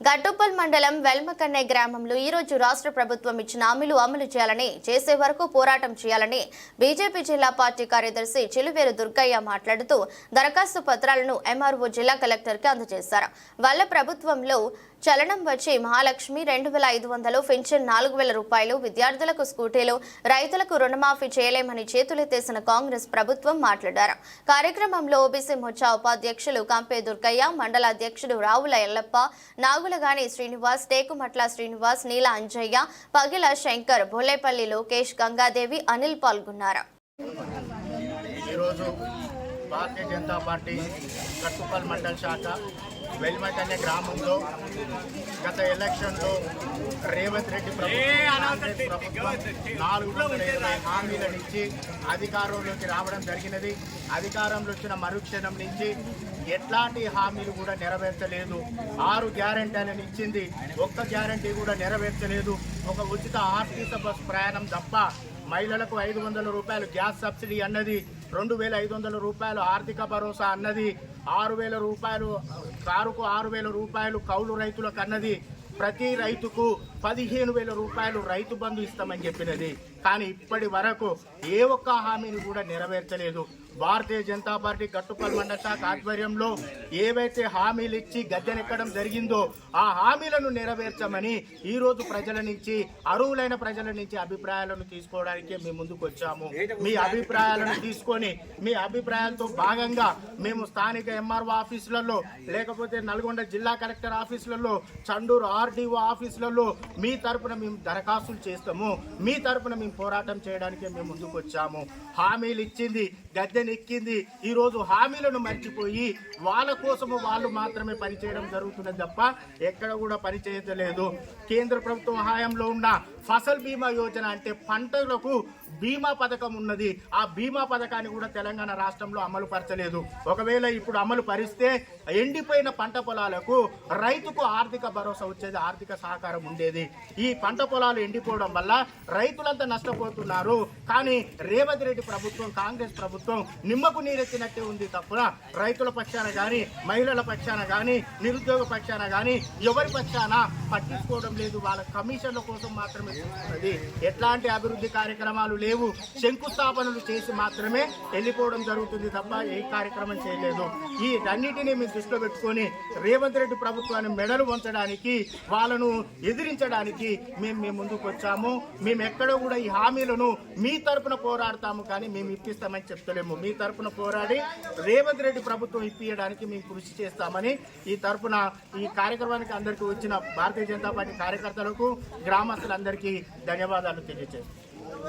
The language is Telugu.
గట్టుప్పల్ మండలం వెల్మకన్నె గ్రామంలో ఈరోజు రాష్ట్ర ప్రభుత్వం ఇచ్చిన హామీలు అమలు చేయాలని చేసే వరకు పోరాటం చేయాలని బీజేపీ జిల్లా పార్టీ కార్యదర్శి చిలువేరు దుర్గయ్య మాట్లాడుతూ దరఖాస్తు పత్రాలను ఎంఆర్ఓ జిల్లా కలెక్టర్కి అందజేశారు. వాళ్ళ ప్రభుత్వంలో చలనం వచ్చి మహాలక్ష్మి రెండు వేల ఐదు వందలు పెన్షన్ నాలుగు వేల రూపాయలు విద్యార్థులకు స్కూటీలు రైతులకు రుణమాఫీ చేయలేమని చేతులెత్తేసిన కాంగ్రెస్ ప్రభుత్వం మాట్లాడారు. కార్యక్రమంలో ఓబీసీ మోర్చా ఉపాధ్యక్షులు కంపే దుర్గయ్య మండల అధ్యక్షుడు రావుల ఎల్లప్ప నాగులగాని శ్రీనివాస్ టేకుమట్ల శ్రీనివాస్ నీల అంజయ్య పగిల శంకర్ బోలేపల్లి లోకేష్ గంగాదేవి అనిల్ పాల్గొన్నారు. భారతీయ జనతా పార్టీ కట్టుపల్ మండల శాఖ వెల్మట్ అనే గ్రామంలో గత ఎలక్షన్లో రేవంత్ రెడ్డి ప్రభుత్వం నాలుగు వందల ఇరవై హామీలను ఇచ్చి అధికారంలోకి రావడం జరిగినది. అధికారంలో వచ్చిన మరుక్షణం నుంచి ఎట్లాంటి హామీలు కూడా నెరవేర్చలేదు. ఆరు గ్యారంటీలను ఇచ్చింది. ఒక్క గ్యారంటీ కూడా నెరవేర్చలేదు. ఒక ఉచిత ఆర్టీసీ బస్ ప్రయాణం తప్ప మహిళలకు ఐదు వందల రూపాయలు గ్యాస్ సబ్సిడీ అన్నది రెండు వేల ఐదు వందల రూపాయలు ఆర్థిక భరోసా అన్నది ఆరు వేల రూపాయలు కారుకు ఆరు వేల రూపాయలు కౌలు రైతులకు అన్నది ప్రతి రైతుకు పదిహేను వేల రూపాయలు రైతు బంధు ఇస్తామని చెప్పినది. కానీ ఇప్పటి వరకు ఏ ఒక్క హామీని కూడా నెరవేర్చలేదు. భారతీయ జనతా పార్టీ గట్టుపల్ మండల శాఖ ఆధ్వర్యంలో ఏవైతే హామీలు ఇచ్చి గద్దెనెక్కడం జరిగిందో ఆ హామీలను నెరవేర్చమని ఈరోజు ప్రజల నుంచి అర్హులైన ప్రజల నుంచి అభిప్రాయాలను తీసుకోవడానికి మేము ముందుకు వచ్చాము. మీ అభిప్రాయాలను తీసుకొని మీ అభిప్రాయాలతో భాగంగా మేము స్థానిక ఎంఆర్ఓ ఆఫీసులలో లేకపోతే నల్గొండ జిల్లా కలెక్టర్ ఆఫీసులలో చండూరు ఆర్డీఓ ఆఫీసులలో మీ తరపున మేము దరఖాస్తులు చేస్తాము. మీ తరపున మేము పోరాటం చేయడానికి మేము ముందుకు వచ్చాము. హామీలు ఇచ్చింది గద్దెని ఎక్కింది. ఈ రోజు హామీలను మర్చిపోయి వాళ్ళ కోసము వాళ్ళు మాత్రమే పనిచేయడం జరుగుతున్నది తప్ప ఎక్కడ కూడా పనిచేయలేదు కేంద్ర ప్రభుత్వం హయాంలో ఉన్న ఫసల్ బీమా యోజన అంటే పంటలకు బీమా పథకం ఉన్నది. ఆ బీమా పథకాన్ని కూడా తెలంగాణ రాష్ట్రంలో అమలు పరచలేదు. ఒకవేళ ఇప్పుడు అమలు పరిస్తే ఎండిపోయిన పంట పొలాలకు రైతుకు ఆర్థిక భరోసా వచ్చేది ఆర్థిక సహకారం ఉండేది. ఈ పంట పొలాలు ఎండిపోవడం వల్ల రైతులంతా నష్టపోతున్నారు. కానీ రేవంత్ రెడ్డి ప్రభుత్వం కాంగ్రెస్ ప్రభుత్వం నిమ్మకు నీరెత్తినట్టే ఉంది తప్పున రైతుల పక్షాన కానీ మహిళల పక్షాన కానీ నిరుద్యోగ పక్షాన కానీ ఎవరి పక్షాన పట్టించుకోవడం లేదు. వాళ్ళ కమిషన్ల కోసం మాత్రమే ఎట్లాంటి అభివృద్ధి కార్యక్రమాలు లేవు. శంకుస్థాపనలు చేసి మాత్రమే వెళ్ళిపోవడం జరుగుతుంది తప్ప ఏ కార్యక్రమం చేయలేదు. ఈ అన్నిటినీ మేము దృష్టిలో పెట్టుకొని రేవంత్ రెడ్డి ప్రభుత్వాన్ని మెడలు వంచడానికి వాళ్ళను ఎదిరించడానికి మేము మేము ముందుకు వచ్చాము. మేము ఎక్కడో కూడా ఈ హామీలను మీ తరపున పోరాడతాము కానీ మేము ఇప్పిస్తామని చెప్తలేము మీ తరపున పోరాడి రేవంత్ రెడ్డి ప్రభుత్వం ఇప్పించడానికి మేము కృషి చేస్తామని ఈ తరపున ఈ కార్యక్రమానికి అందరికీ వచ్చిన భారతీయ జనతా పార్టీ కార్యకర్తలకు గ్రామస్తులందరికీ ధన్యవాదాలు తెలియజేస్తాం